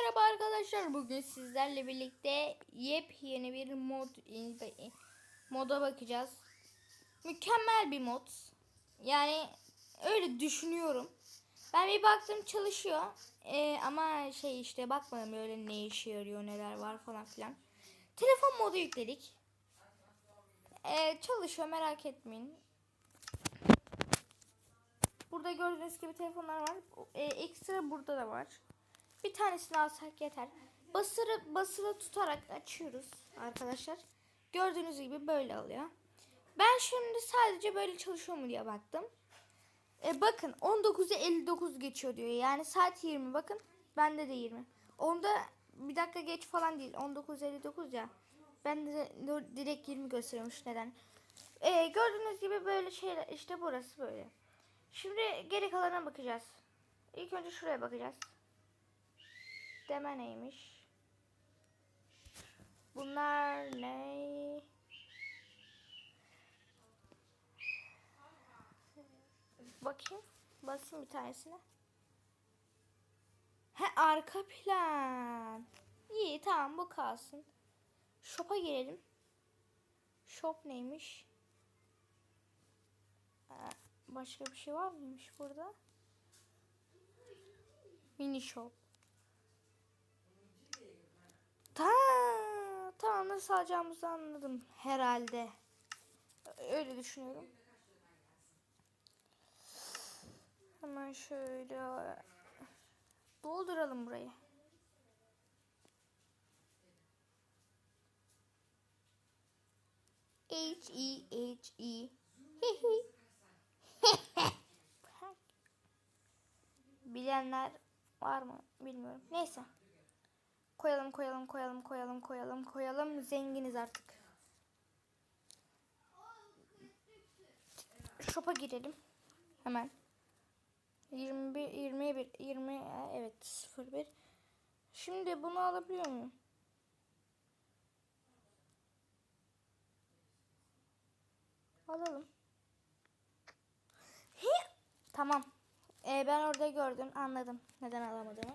merhaba arkadaşlar. Bugün sizlerle birlikte yepyeni bir mod moda bakacağız. Mükemmel bir mod. Yani öyle düşünüyorum. Ben bir baktım çalışıyor. Ee, ama şey işte bakmadım öyle ne işe yarıyor neler var falan filan. Telefon modu yükledik. Ee, çalışıyor merak etmeyin. Burada gördüğünüz gibi telefonlar var. Ee, ekstra burada da var. Bir tanesini alsak yeter. Basırı basılı tutarak açıyoruz arkadaşlar. Gördüğünüz gibi böyle alıyor. Ben şimdi sadece böyle çalışıyor mu diye baktım. E bakın 19'a 59 geçiyor diyor. Yani saat 20 bakın. Bende de 20. Onda bir dakika geç falan değil. 19.59 ya. Ben de direkt 20 gösteriyormuş neden. E, gördüğünüz gibi böyle şeyler işte burası böyle. Şimdi geri kalanına bakacağız. İlk önce şuraya bakacağız. Deme neymiş? Bunlar ne? Bakayım. Basayım bir tanesine. He arka plan. İyi tamam bu kalsın. Shop'a girelim. Shop neymiş? Ee, başka bir şey var mıymış burada? Mini shop. Ta, tamam nasıl alacağımızı anladım herhalde. Öyle düşünüyorum. Hemen şöyle dolduralım burayı. H E H E Bilenler var mı bilmiyorum. Neyse. Koyalım koyalım koyalım koyalım koyalım koyalım. Zenginiz artık. Shop'a girelim. Hemen. 21 21 20 evet 01. Şimdi bunu alabiliyor muyum? Alalım. Hi. Tamam. Ee, ben orada gördüm, anladım neden alamadığımı.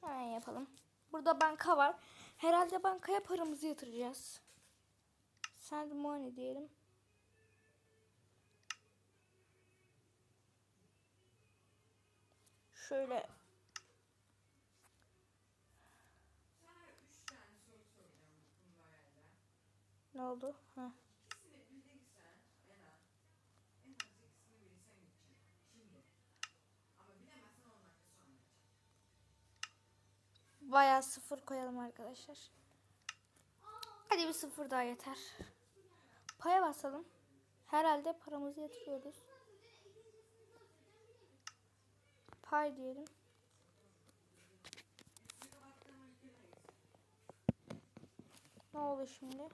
Hemen yapalım. Burada banka var. Herhalde bankaya paramızı yatıracağız. Send money diyelim. Şöyle Ne oldu? Ha. Bayağı sıfır koyalım arkadaşlar. Hadi bir sıfır daha yeter. Paya basalım. Herhalde paramızı yatırıyoruz. Pay diyelim. Ne oldu şimdi?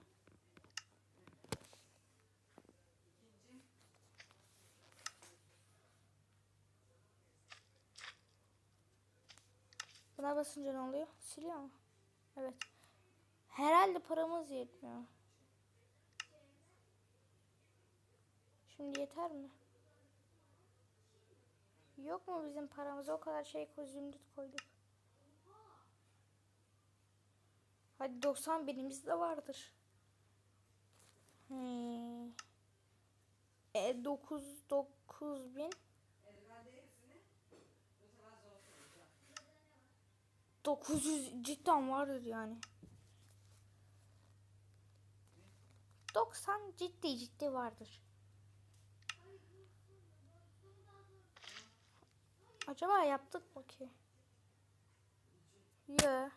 Buna basınca ne oluyor? Siliyor mu? Evet. Herhalde paramız yetmiyor. Şimdi yeter mi? Yok mu bizim paramız? O kadar şey zümrüt koyduk. Hadi 90 binimiz de vardır. Hmm. E 9 9 bin. 900 cidden vardır yani. 90 ciddi ciddi vardır. Acaba yaptık mı ki? Ya.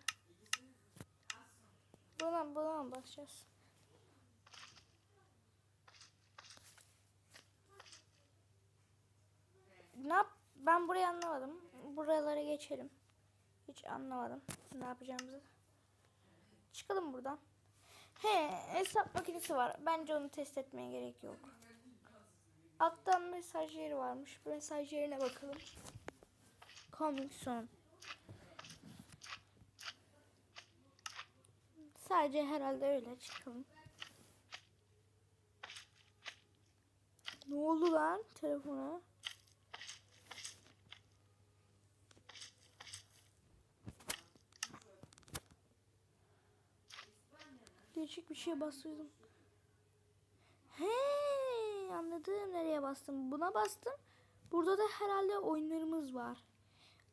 Buna buna mı basacağız? Ne yap? Ben burayı anlamadım. Buralara geçelim. Hiç anlamadım ne yapacağımızı. Çıkalım buradan. He hesap makinesi var. Bence onu test etmeye gerek yok. Alttan mesaj yeri varmış. Bu mesaj yerine bakalım. Coming soon. Sadece herhalde öyle çıkalım. Ne oldu lan telefona? Değişik bir şeye bastırdım. He anladım nereye bastım. Buna bastım. Burada da herhalde oyunlarımız var.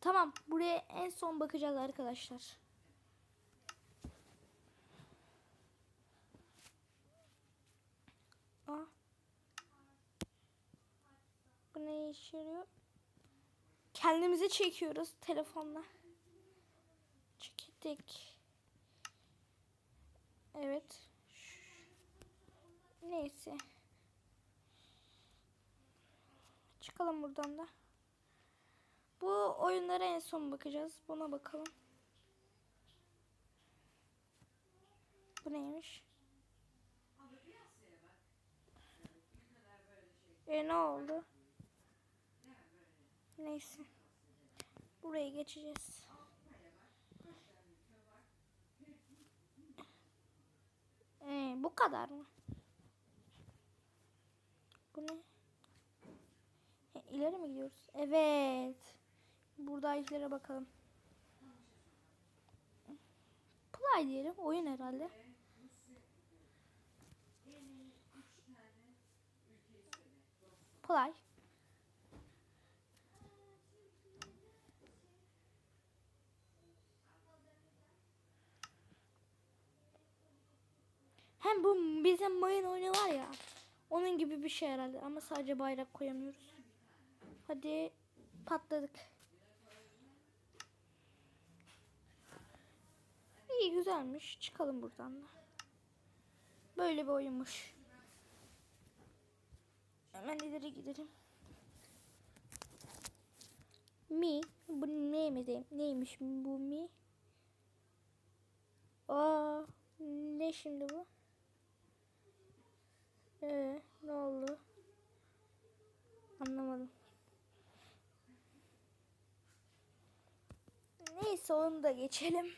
Tamam buraya en son bakacağız arkadaşlar. Aa. Bu ne işe yarıyor? Kendimizi çekiyoruz telefonla. Çektik. Evet. Neyse. Çıkalım buradan da. Bu oyunlara en son bakacağız. Buna bakalım. Bu neymiş? E ne oldu? Neyse. Buraya geçeceğiz. Ee, bu kadar mı? Bu ne? E, ileri mi gidiyoruz? Evet. Buradakilere bakalım. Play diyelim. Oyun herhalde. Play. Hem bu bizim mayın oyunu var ya. Onun gibi bir şey herhalde ama sadece bayrak koyamıyoruz. Hadi patladık. İyi güzelmiş. Çıkalım buradan da. Böyle bir oyunmuş. Hemen ileri gidelim. Mi. Bu ne mi Neymiş bu mi? Aa, ne şimdi bu? Ee, ne oldu? Anlamadım. Neyse onu da geçelim.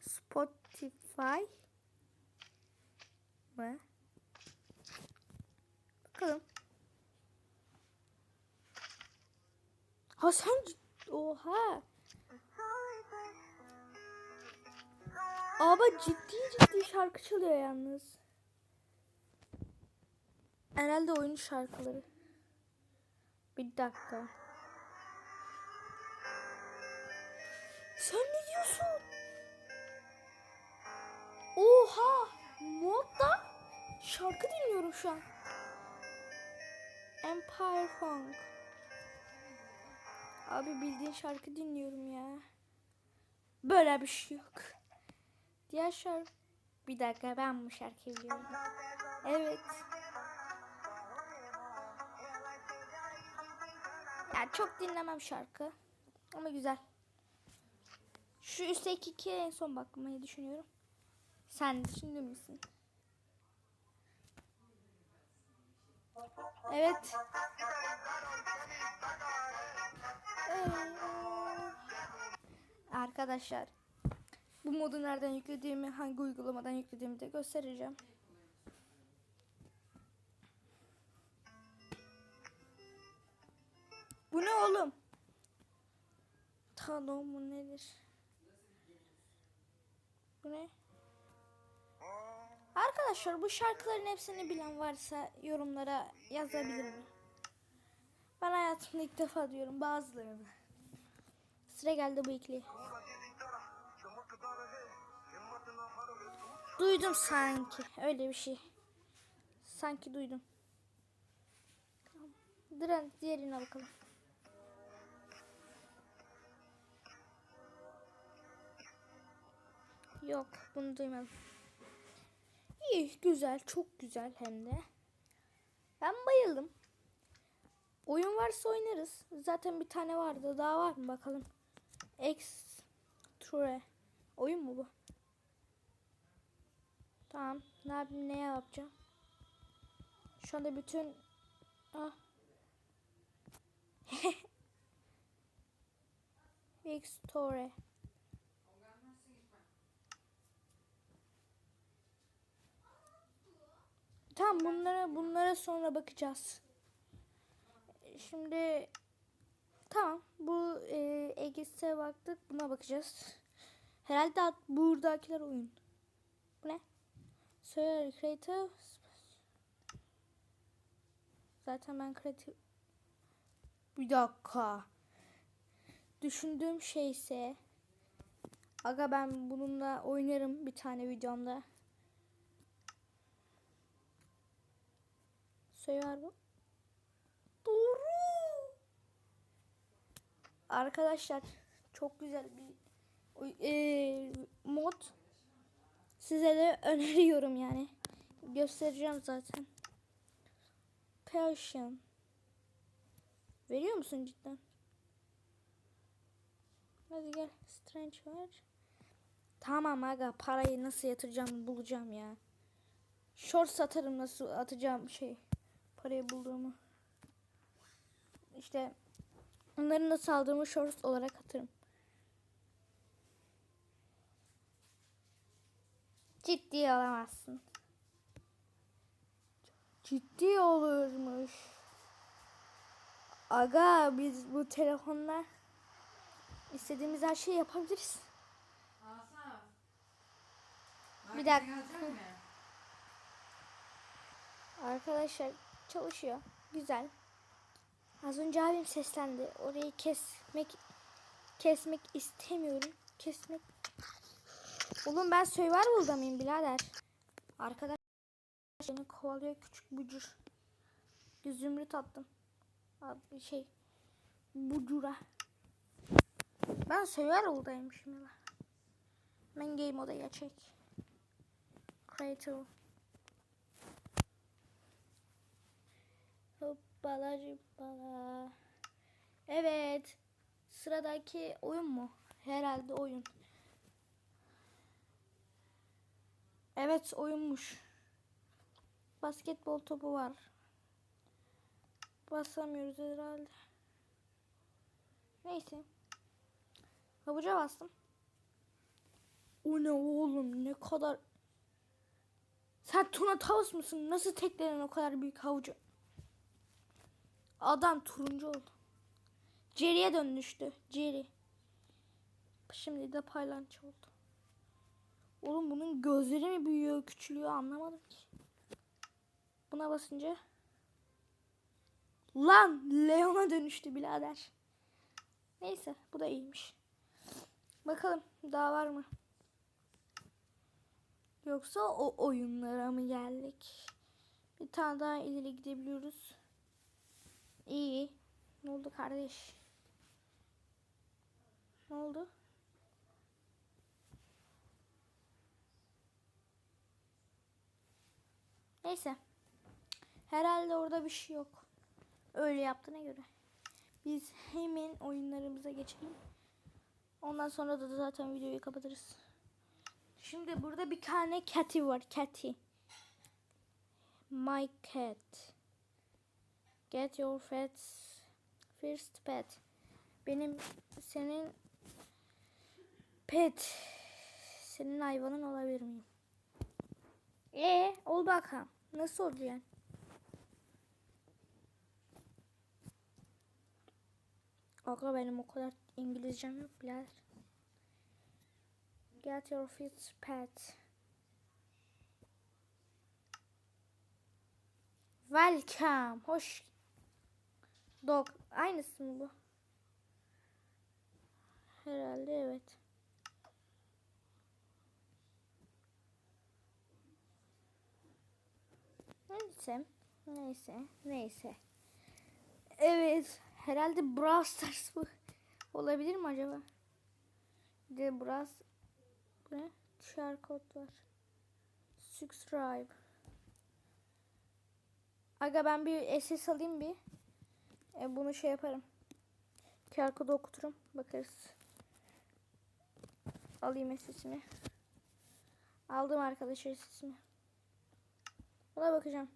Spotify mı? Bakalım. Ha sen Oha. Ama ciddi ciddi şarkı çalıyor yalnız. Herhalde oyun şarkıları. Bir dakika. Sen ne diyorsun? Oha! Modda şarkı dinliyorum şu an. Empire Funk. Abi bildiğin şarkı dinliyorum ya. Böyle bir şey yok. Diğer şarkı... Bir dakika ben bu şarkıyı biliyorum. Evet. Çok dinlemem şarkı. Ama güzel. Şu üstteki ikiye en son bakmayı düşünüyorum. Sen düşündün müsün? Evet. Ee, Arkadaşlar. Bu modu nereden yüklediğimi, hangi uygulamadan yüklediğimi de göstereceğim. Ne oğlum? Tamam bu nedir? Bu ne? Arkadaşlar bu şarkıların hepsini bilen varsa yorumlara yazabilir mi? Ben hayatımda ilk defa diyorum bazılarını. Sıra geldi bu ikili. Duydum sanki. Öyle bir şey. Sanki duydum. Diren diğerine bakalım. Yok bunu duymadım. İyi güzel çok güzel hem de. Ben bayıldım. Oyun varsa oynarız. Zaten bir tane vardı. Daha var mı bakalım. Extra. Oyun mu bu? Tamam. Ne yapayım ne yapacağım? Şu anda bütün ah. Extra. Tamam bunlara bunlara sonra bakacağız. Şimdi tamam bu e, Egis'e baktık buna bakacağız. Herhalde buradakiler oyun. Bu ne? Söyle creative. Zaten ben creative. Bir dakika. Düşündüğüm şey ise Aga ben bununla oynarım bir tane videomda. Söyler mi? Doğru. Arkadaşlar çok güzel bir eee, mod. Size de öneriyorum yani. Göstereceğim zaten. Passion. Veriyor musun cidden? Hadi gel. Strange var. Tamam aga parayı nasıl yatıracağım bulacağım ya. Short satarım nasıl atacağım şey. Parayı bulduğumu. İşte onları nasıl aldığımı short olarak atarım. Ciddi olamazsın. Ciddi olurmuş. Aga biz bu telefonla istediğimiz her şeyi yapabiliriz. Asaf. Bir dakika. Arkadaşlar çalışıyor. Güzel. Az önce abim seslendi. Orayı kesmek kesmek istemiyorum. Kesmek. Oğlum ben Survival'da mıyım birader? Arkadaş beni kovalıyor küçük bucur. Bir Zümrüt attım. Abi şey bucura. Ben Survival'daymışım ya. Ben game moda geçecek. Creative. Hoppala cüppala. Evet. Sıradaki oyun mu? Herhalde oyun. Evet oyunmuş. Basketbol topu var. Basamıyoruz herhalde. Neyse. Havuca bastım. O ne oğlum ne kadar... Sen Tuna Tavus musun? Nasıl tekledin o kadar büyük havucu? Adam turuncu oldu. Jerry'e dönüştü. Jerry. Şimdi de paylanç oldu. Oğlum bunun gözleri mi büyüyor, küçülüyor anlamadım ki. Buna basınca Lan Leon'a dönüştü birader. Neyse bu da iyiymiş. Bakalım daha var mı? Yoksa o oyunlara mı geldik? Bir tane daha ileri gidebiliyoruz. İyi. Ne oldu kardeş? Ne oldu? Neyse. Herhalde orada bir şey yok. Öyle yaptığına göre. Biz hemen oyunlarımıza geçelim. Ondan sonra da zaten videoyu kapatırız. Şimdi burada bir tane Cathy var. Cathy. My cat. Get your pet first pet. Benim senin pet senin hayvanın olabilir miyim? E ol bakalım. Nasıl olacaksın? Aga benim o kadar İngilizcem yok birader. Get your first pet. Welcome. Hoş. Dog. Aynısı mı bu? Herhalde evet. Neyse. Neyse. Neyse. Evet. Herhalde Brawl Stars bu. Olabilir mi acaba? De Brawl ne? QR kod var. Subscribe. Aga ben bir SS alayım bir. E, bunu şey yaparım. QR kodu okuturum. Bakarız. Alayım SS'imi. Aldım arkadaşlar SS'imi. Buna bakacağım.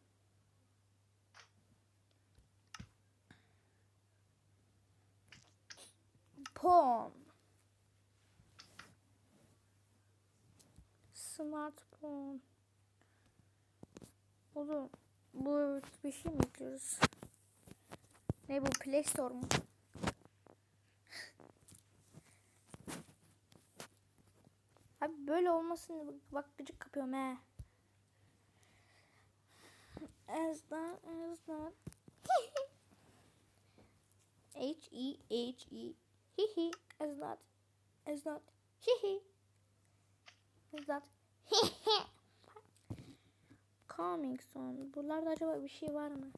Pon. Smartphone. Oğlum bu bir şey mi yüklüyoruz? Ne bu Play Store mu? Abi böyle olmasın bak gıcık kapıyorum he. Ezdan ezdan. H E H E he he is not is not he he is not he he coming soon. Buralarda acaba bir şey var mı?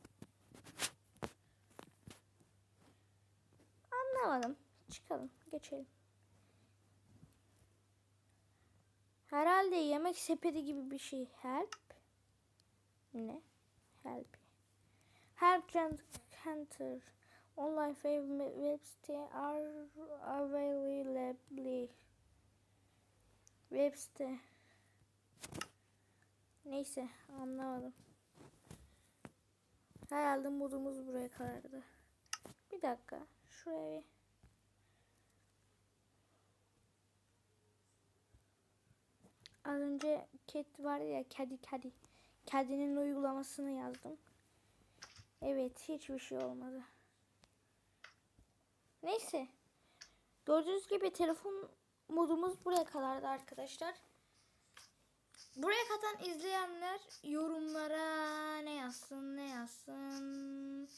Anlamadım. Çıkalım. Geçelim. Herhalde yemek sepeti gibi bir şey. Help. Ne? Help. Help Center. Online web site are available. Web site. Neyse anlamadım. Herhalde modumuz buraya kadardı. Bir dakika. Şuraya bir. Az önce cat vardı ya kedi kedi. Kedinin uygulamasını yazdım. Evet hiçbir şey olmadı. Neyse. Gördüğünüz gibi telefon modumuz buraya kadardı arkadaşlar. Buraya kadar izleyenler yorumlara ne yazsın ne yazsın.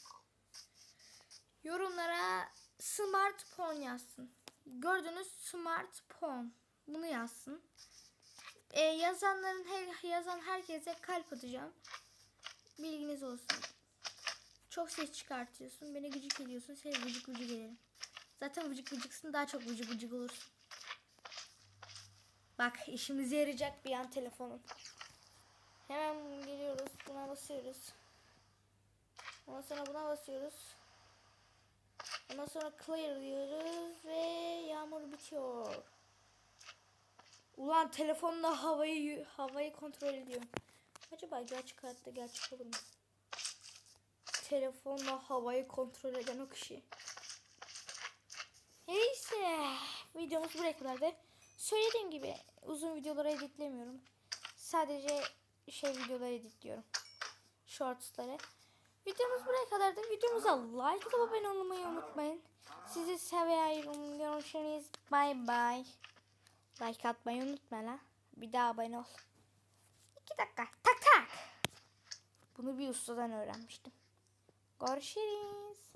Yorumlara smartphone yazsın. Gördüğünüz smartphone. Bunu yazsın. Ee, yazanların her, yazan herkese kalp atacağım. Bilginiz olsun. Çok ses çıkartıyorsun. Beni gıcık ediyorsun. Seni gıcık gıcık ederim. Zaten vıcık gıcıksın. Daha çok vıcık vıcık olursun. Bak işimize yarayacak bir an telefonun. Hemen geliyoruz. Buna basıyoruz. Ondan sonra buna basıyoruz. Ondan sonra clear diyoruz ve yağmur bitiyor. Ulan telefonla havayı havayı kontrol ediyorum. Acaba gerçek hayatta gerçek olur mu? Telefonla havayı kontrol eden o kişi. Neyse. Videomuz buraya kadardı. Söylediğim gibi uzun videoları editlemiyorum. Sadece şey videoları editliyorum. Shortsları. Videomuz buraya kadardı. Videomuza like atıp abone olmayı unutmayın. Sizi seviyorum. Görüşürüz. Bye bye. Like atmayı unutma la. Bir daha abone ol. İki dakika. Tak tak. Bunu bir ustadan öğrenmiştim. Görüşürüz.